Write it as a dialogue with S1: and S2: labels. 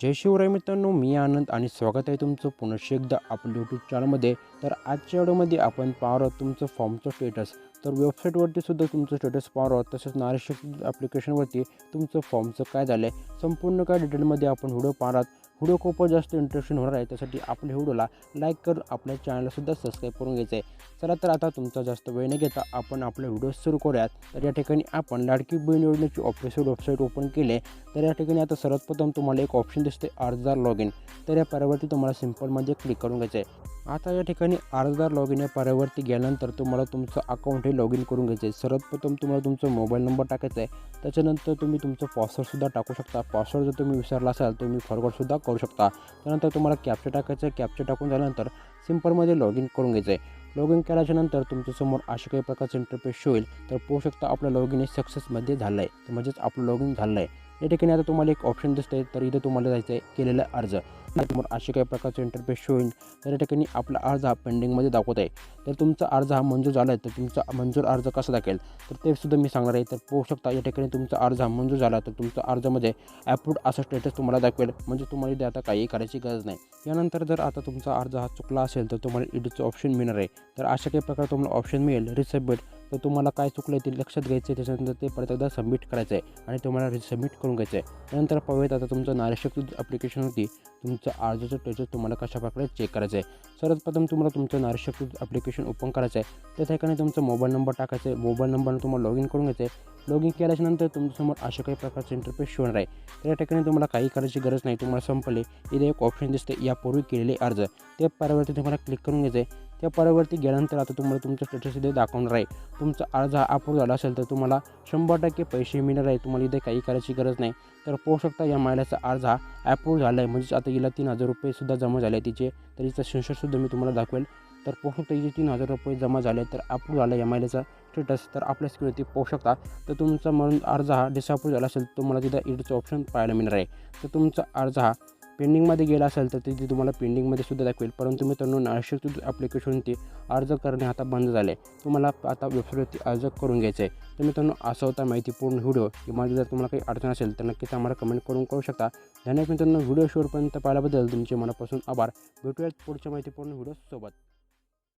S1: जय शिवराय मित्रांनो मी आनंद आणि स्वागत आहे तुमचं पुनश्च एकदा आपल्या यूट्यूब चॅनलमध्ये तर आजच्या व्हिडिओमध्ये आपण पाहणार आहोत तुमचं फॉर्मचं स्टेटस तर वेबसाईटवरती सुद्धा तुमचं स्टेटस पाहणार आहोत. तसेच नारीशक्ती ॲप्लिकेशनवरती तुमचं फॉर्मचं काय झालं आहे संपूर्ण काय डिटेलमध्ये आपण व्हिडिओ पाहणार आहोत. व्हिडिओ खूपच जास्त इंटरेस्टिंग होणार आहे. त्यासाठी आपल्या व्हिडिओला लाईक करून आपल्या चॅनलसुद्धा सबस्क्राईब करून घ्यायचं आहे चला तर आता तुमचा जास्त वेळ न घेता आपण आपले व्हिडिओ सुरू करूयात. तर या ठिकाणी आपण लाडकी बहीण योजनेची ऑफिशियल वेबसाईट ओपन केले तर या ठिकाणी आता सर्वात प्रथम तुम्हाला एक ऑप्शन दिसते अर्जदार लॉग इन तर या पर्यावरती तुम्हाला सिम्पलमध्ये क्लिक करून घ्यायचं आहे आता या ठिकाणी अर्जदार लॉग इन या पर्यावरती गेल्यानंतर तुम्हाला तुमचं अकाउंट हे लॉग इन करून घ्यायचं आहे. सर्वप्रथम तुम्हाला तुमचा मोबाईल नंबर टाकायचा आहे. त्याच्यानंतर तुम्ही तुमचं पासवर्डसुद्धा टाकू शकता. पासवर्ड जर तुम्ही विसरला असाल तुम्ही फॉरवर्डसुद्धा करू शकता. त्यानंतर तुम्हाला कॅप्चर टाकायचं आहे. कॅप्चर टाकून झाल्यानंतर सिम्पलमध्ये लॉग इन करून घ्यायचं आहे. लॉग इन केल्याच्यानंतर तुमच्यासमोर अशा काही प्रकारचं इंटरफेस होईल. तर पाहू शकता आपलं लॉग इन हे सक्सेसमध्ये झालं आहे म्हणजेच आपलं लॉग इन झालं आहे या ठिकाणी आता तुम्हाला एक ऑप्शन दिसतंय तर इथं तुम्हाला जायचं आहे केलेला अर्ज. समोर असे काही प्रकारचे इंटरफेस होईल. तर या ठिकाणी आपला अर्ज हा पेंडिंगमध्ये दाखवत आहे. तर तुमचा अर्ज हा मंजूर झाला आहे तर तुमचा मंजूर अर्ज कसा दाखवेल? तर ते सुद्धा मी सांगणार आहे. तर पाहू शकता या ठिकाणी तुमचा अर्ज हा मंजूर झाला तर तुमचा अर्जामध्ये ॲप्रूड असा स्टेटस तुम्हाला दाखवेल. म्हणजे तुम्हाला इथे आता काही करायची गरज नाही. यानंतर जर आता तुमचा अर्ज हा चुकला असेल तर तुम्हाला इडीचं ऑप्शन मिळणार आहे. तर अशा काही प्रकारे तुम्हाला ऑप्शन मिळेल. रिसबमिट तर तुम्हाला काय चुकलं आहे ते लक्षात घ्यायचं आहे त्याच्यानंतर ते परत एकदा सबमिट करायचं आहे आणि तुम्हाला सबमिट करून घ्यायचं आहे त्यानंतर पाहूयात आता तुमचं नारीशक्ती ॲप्लिकेशनवरती तुमचं अर्जाचं स्टेटस तुम्हाला कशा प्रकारे चेक करायचं आहे सर्वात प्रथम तुम्हाला तुमचं नारीशक्ती ॲप्लिकेशन ओपन करायचं आहे त्या ठिकाणी तुमचा मोबाईल नंबर टाकायचा आहे मोबाईल नंबरनं तुम्हाला लॉग इन करून घ्यायचं आहे लॉग इन केल्याच्यानंतर तुमच्यासमोर अशा काही प्रकारचे इंटरफेस शिवणार आहे. तर ठिकाणी तुम्हाला काही करायची गरज नाही. तुम्हाला संपले. इथे एक ऑप्शन दिसते यापूर्वी केलेले अर्ज. त्या पर्यावरती तुम्हाला क्लिक करून घ्यायचं आहे त्या पर्यावरती गेल्यानंतर आता तुम्हाला तुमचं स्टेटस इथे दाखवणार आहे. तुमचा अर्ज हा अप्रूव्ह झाला असेल तर तुम्हाला शंभर टक्के पैसे मिळणार आहे. तुम्हाला इथे काही करायची गरज नाही. तर पाहू शकता या महिलाचा अर्ज हा अप्रूव्ह झाला आहे म्हणजेच आता हिला तीन हजार रुपयेसुद्धा जमा झाले तिचे तर हिचा स्क्रीनशॉटसुद्धा मी तुम्हाला दाखवेल. तर पाहू शकता हिचे तीन हजार रुपये जमा झाले तर अप्रूव्ह झाला या महिलेचा स्टेटस तर आपल्या स्क्रीनवरती पाहू शकता. तर तुमचा म्हणून अर्ज हा डिसअप्रूव्ह झाला असेल तर तुम्हाला तिथं इडचं ऑप्शन पाहायला मिळणार आहे. तर तुमचा अर्ज हा पेंडिंगमध्ये गेला असेल तर तिथे तुम्हाला पेंडिंगमध्ये सुद्धा दाखवेल. परंतु मित्रांनो नाशिक ॲप्लिकेशनवरती अर्ज करणे आता बंद झाले तुम्हाला आता वेबसाईटवरती अर्ज करून घ्यायचं आहे तर मित्रांनो असा होता माहितीपूर्ण व्हिडिओ. किंवा जर तुम्हाला काही अडचण असेल तर नक्कीच आम्हाला कमेंट करून करू शकता. धन्यवाद मित्रांनो व्हिडिओ शोरपर्यंत पाहिल्याबद्दल तुमचे मनापासून आभार. भेटूयात पुढच्या माहितीपूर्ण व्हिडिओसोबत.